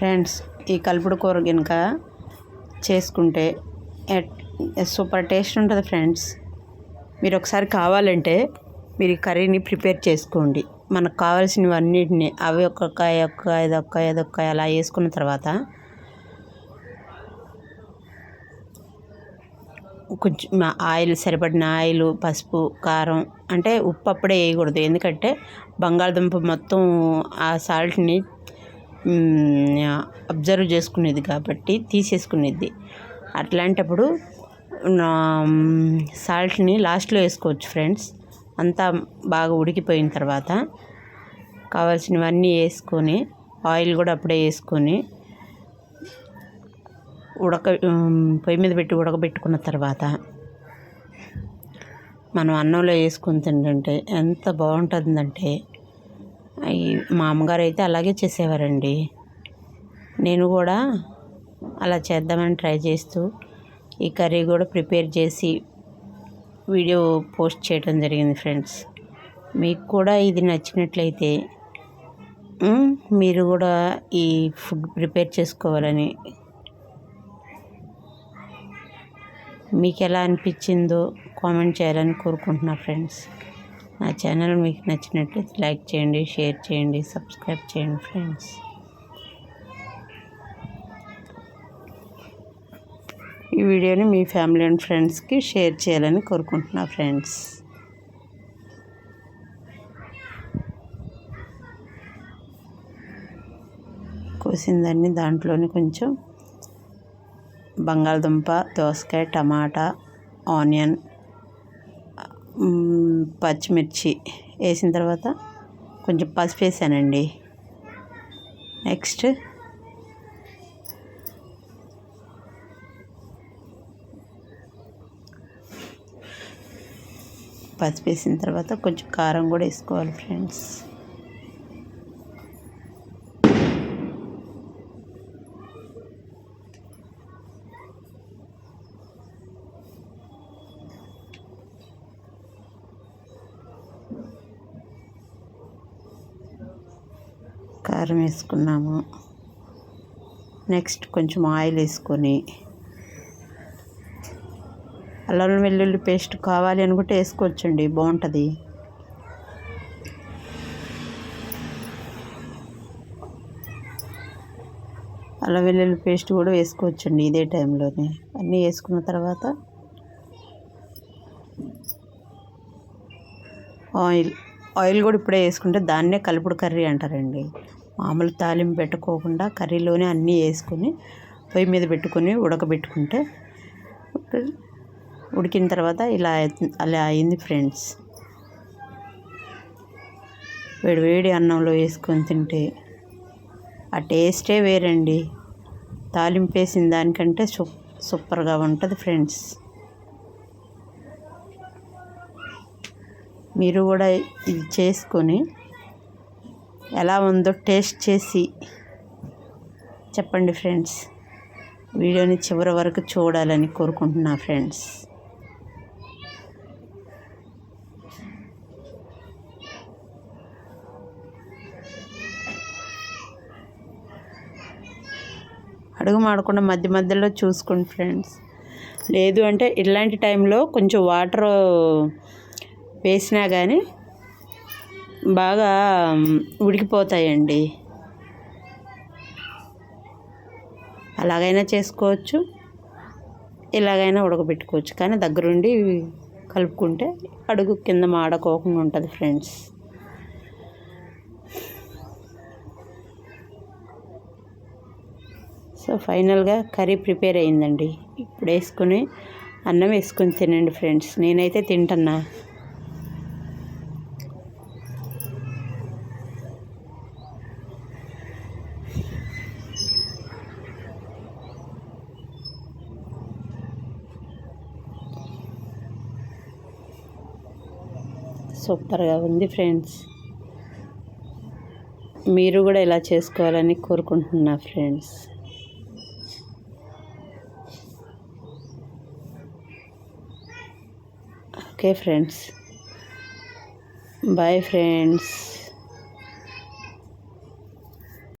Friends ఈ కలుపుడు కూర కనుక చేసుకుంటే సూపర్ టేస్ట్ ఉంటుంది ఫ్రెండ్స్. మీరు ఒకసారి కావాలంటే మీరు ఈ కర్రీని ప్రిపేర్ చేసుకోండి. మనకు కావాల్సినవన్నిటిని అవి ఒక్కొక్క ఒక్క ఇదొక్క ఇదొక్క అలా వేసుకున్న తర్వాత కొంచెం ఆయిల్ సరిపడిన ఆయిల్ పసుపు కారం అంటే ఉప్పు అప్పుడే వేయకూడదు. ఎందుకంటే బంగాళదుంప మొత్తం ఆ సాల్ట్ని అబ్జర్వ్ చేసుకునేది కాబట్టి తీసేసుకునేది. అట్లాంటప్పుడు సాల్ట్ని లాస్ట్లో వేసుకోవచ్చు ఫ్రెండ్స్. అంతా బాగా ఉడికిపోయిన తర్వాత కావాల్సినవన్నీ వేసుకొని ఆయిల్ కూడా అప్పుడే వేసుకొని ఉడక పొయ్యి మీద పెట్టి ఉడకబెట్టుకున్న తర్వాత మనం అన్నంలో వేసుకొని తింటుంటే ఎంత బాగుంటుందంటే మా అమ్మగారు అయితే అలాగే చేసేవారండి. నేను కూడా అలా చేద్దామని ట్రై చేస్తూ ఈ కర్రీ కూడా ప్రిపేర్ చేసి వీడియో పోస్ట్ చేయడం జరిగింది ఫ్రెండ్స్. మీకు కూడా ఇది నచ్చినట్లయితే మీరు కూడా ఈ ఫుడ్ ప్రిపేర్ చేసుకోవాలని మీకు ఎలా అనిపించిందో కామెంట్ చేయాలని కోరుకుంటున్నా ఫ్రెండ్స్. నా ఛానల్ మీకు నచ్చినట్లయితే లైక్ చేయండి షేర్ చేయండి సబ్స్క్రైబ్ చేయండి ఫ్రెండ్స్. ఈ వీడియోని మీ ఫ్యామిలీ అండ్ ఫ్రెండ్స్కి షేర్ చేయాలని కోరుకుంటున్నా ఫ్రెండ్స్. కోసిందాన్ని దాంట్లోని కొంచెం బంగాళదుంప దోసకాయ టమాటా ఆనియన్ పచ్చిమిర్చి వేసిన తర్వాత కొంచెం పసుపు వేసానండి. నెక్స్ట్ పసుపు వేసిన తర్వాత కొంచెం కారం కూడా వేసుకోవాలి ఫ్రెండ్స్. కారం వేసుకున్నాము. నెక్స్ట్ కొంచెం ఆయిల్ వేసుకొని అల్లం వెల్లుల్లి పేస్ట్ కావాలి అనుకుంటే వేసుకోవచ్చండి బాగుంటుంది. అల్లం వెల్లుల్లి పేస్ట్ కూడా వేసుకోవచ్చండి ఇదే టైంలోనే. అన్నీ వేసుకున్న తర్వాత ఆయిల్ ఆయిల్ కూడా ఇప్పుడే వేసుకుంటే దాన్నే కలుపుడు కర్రీ అంటారండి. మామూలు తాలింపు పెట్టుకోకుండా కర్రీలోనే అన్నీ వేసుకొని పొయ్యి మీద పెట్టుకొని ఉడకబెట్టుకుంటే ఉడికిన తర్వాత ఇలా అలా అయింది ఫ్రెండ్స్. వేడి వేడి అన్నంలో వేసుకొని తింటే ఆ టేస్టే వేరండి. తాలింపు వేసిన దానికంటే సూప్ సూపర్గా ఉంటుంది ఫ్రెండ్స్. మీరు కూడా ఇది చేసుకొని ఎలా ఉందో టేస్ట్ చేసి చెప్పండి ఫ్రెండ్స్. వీడియోని చివరి వరకు చూడాలని కోరుకుంటున్నా ఫ్రెండ్స్. అడుగు మాడకుండా మధ్య మధ్యలో చూసుకోండి ఫ్రెండ్స్. లేదు అంటే ఇలాంటి టైంలో కొంచెం వాటర్ వేసినా కానీ బాగా ఉడికిపోతాయండి. అలాగైనా చేసుకోవచ్చు. ఇలాగైనా ఉడకబెట్టుకోవచ్చు. కానీ దగ్గరుండి కలుపుకుంటే అడుగు కింద మాడకోకుండా ఉంటుంది ఫ్రెండ్స్. సో ఫైనల్గా కర్రీ ప్రిపేర్ అయిందండి. ఇప్పుడు వేసుకుని అన్నం వేసుకొని తినండి ఫ్రెండ్స్. నేనైతే తింటున్నా. సూపర్గా ఉంది ఫ్రెండ్స్. మీరు కూడా ఇలా చేసుకోవాలని కోరుకుంటున్నా friends. Okay friends. Bye friends.